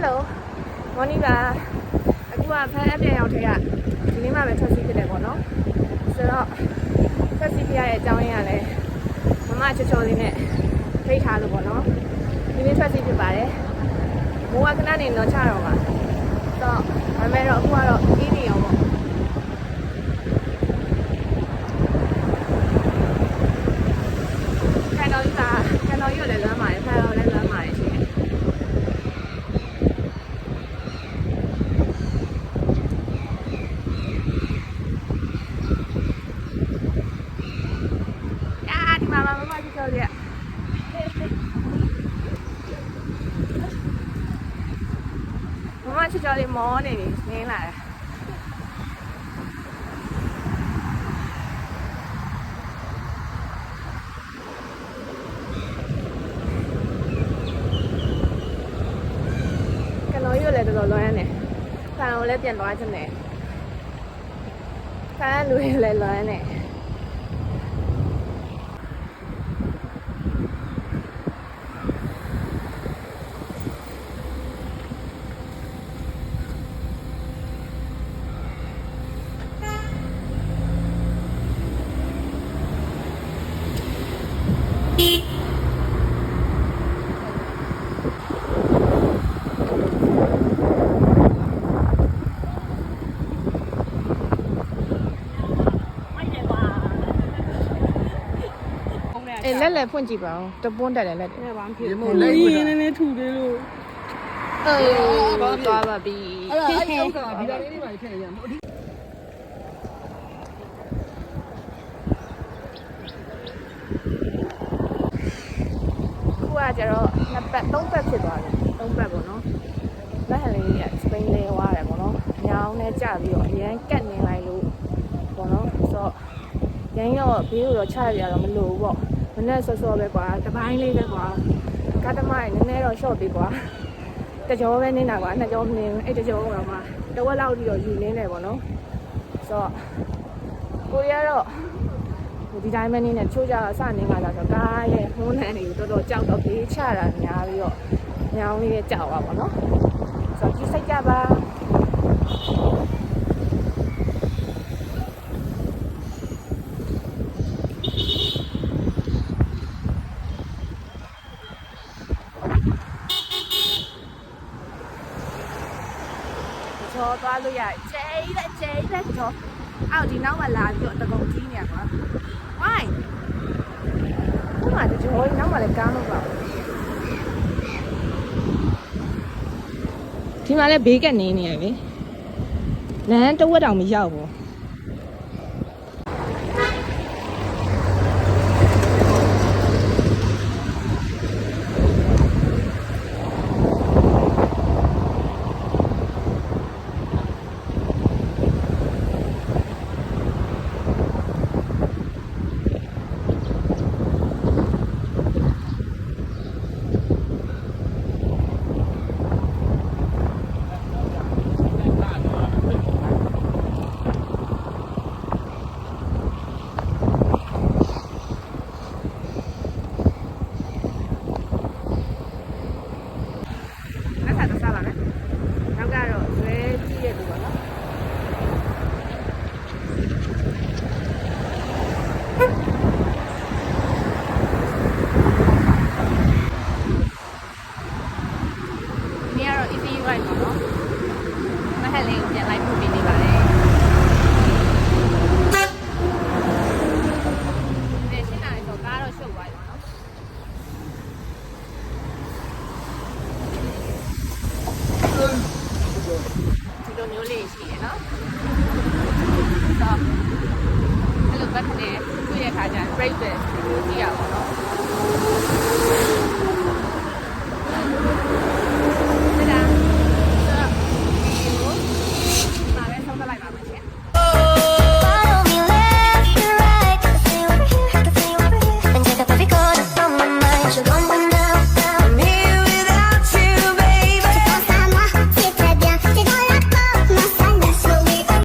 Hello မော်နီပါအခုကဖန်အပြန်ရောက်ထဲကဒီနေ့မှပဲထွက်စီဖြစ်တယ်ပေါ့နော်ဆိုတော့ထွက်စီပြရတဲ့အကြောင်းရင်းကလည်းမမချောချောလေးနဲ့ဖိတ်ထားလို့ပေါ့နော်ဒီနေ့ထွက်စီဖြစ်ပါတယ်မိုးကခဏနေတော့ချတော့ပါဆိုတော့ဒါပေမဲ့တော့အခုကတော့ ချောချောလေးမောနေနေငင်းလာတယ်ကလောရွလည်းတော်တော်လွမ်းနေဆန်ကိုလည်းပြန်လွှားချင်တယ်ဆန်လူတွေလည်းလွမ်းနေ အေးလက်လက်ဖွင့်ကြည့်ပါဦးတပွန်းတက်တယ်လက်တယ် ဘာဖြစ်မို့လဲရင်းနေနေထူတယ်လို့အေးဘောသွားပါပြီအဲ့ဒါအဲ့ဥစ္စာဗီတာလေးတွေပါထည့်ရမှာအဓိခု ကကျတော့နှစ်ပတ်သုံးပတ်ဖြစ်သွားပြီသုံးပတ်ပေါ့နော်လက်ဟန်လေးကစပိန်လဲဝါတယ်ပေါ့နော်ညောင်းနဲ့ကြပြီးတော့အရန်ကတ်နေလိုက်လို့ပေါ့နော်ဆိုတော့ရန်ရောဘေးကိုတော့ချရပြတော့မလိုဘူးပေါ့မနဲ့ဆော့ဆော့ပဲကွာတပိုင်းလေးပဲကွာကားသမားနည်းနည်းတော့ short ပေးကွာတကြောပဲနေတာကွာနှစ်ကြောမနေဘူးအဲ့တကြောကတော့မှတဝက်လောက်ပြီးတော့ယူနေတယ်ပေါ့နော်ဆိုတော့ကိုရီးယားတော့ဟို ဒီတိုင်းပဲနေနဲ့ချိုးကြတော့စနေမှလာဆိုကားရဲ့ဟိုးနှန်းတွေကိုတော်တော်ကြောက်တော့ဘေးချတာများပြီးတော့ညောင်းလေးရဲ့ကြောက်ပါပေါ့နော်ဆိုတော့ကြည့်စိတ်ကြပါချောသွားလို့ရကျဲတဲ့ကျဲတဲ့ချောအောက်ဒီနောက်မှာလာပြီးတော့တကုံကြီးနေရကွာဝိုင်းဟိုမှာတချောကြီးနောက်မှာလည်းကားမပေါ့ ဒီမှာလည်းဘေးကနေနေရပြီလမ်းတစ်ဝက်တောင်မရောက်ဘူး မျိုးလေးရှိတယ်နော်။ဒါအဲ့လိုဘက်ကနေသူ့ရဲ့ခါကျရင် break ပဲကြည့်ရအောင်နော်။